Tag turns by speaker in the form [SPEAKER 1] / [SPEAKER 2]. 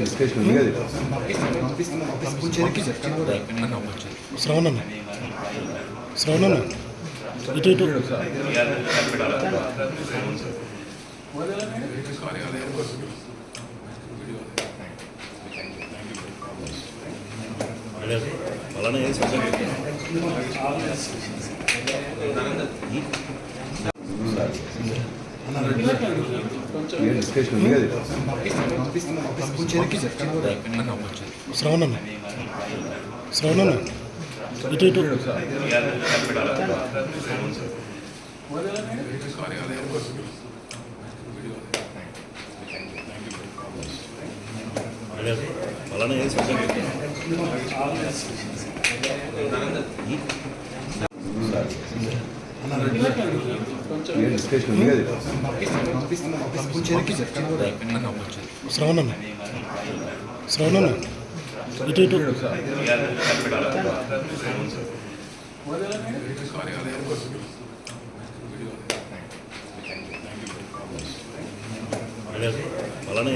[SPEAKER 1] Discussion ఉంది
[SPEAKER 2] శ్రవణన్న శ్రవణన్న ఇటు ఇటు.
[SPEAKER 3] అలానే
[SPEAKER 1] డిస్కషన్ ఉంది
[SPEAKER 2] శ్రవణన్న శ్రవణన్న ఇటు ఇటు.
[SPEAKER 3] అలానే
[SPEAKER 1] డిస్కషన్ ఉంది కదా
[SPEAKER 2] ఇటు ఇటు.
[SPEAKER 3] అలానే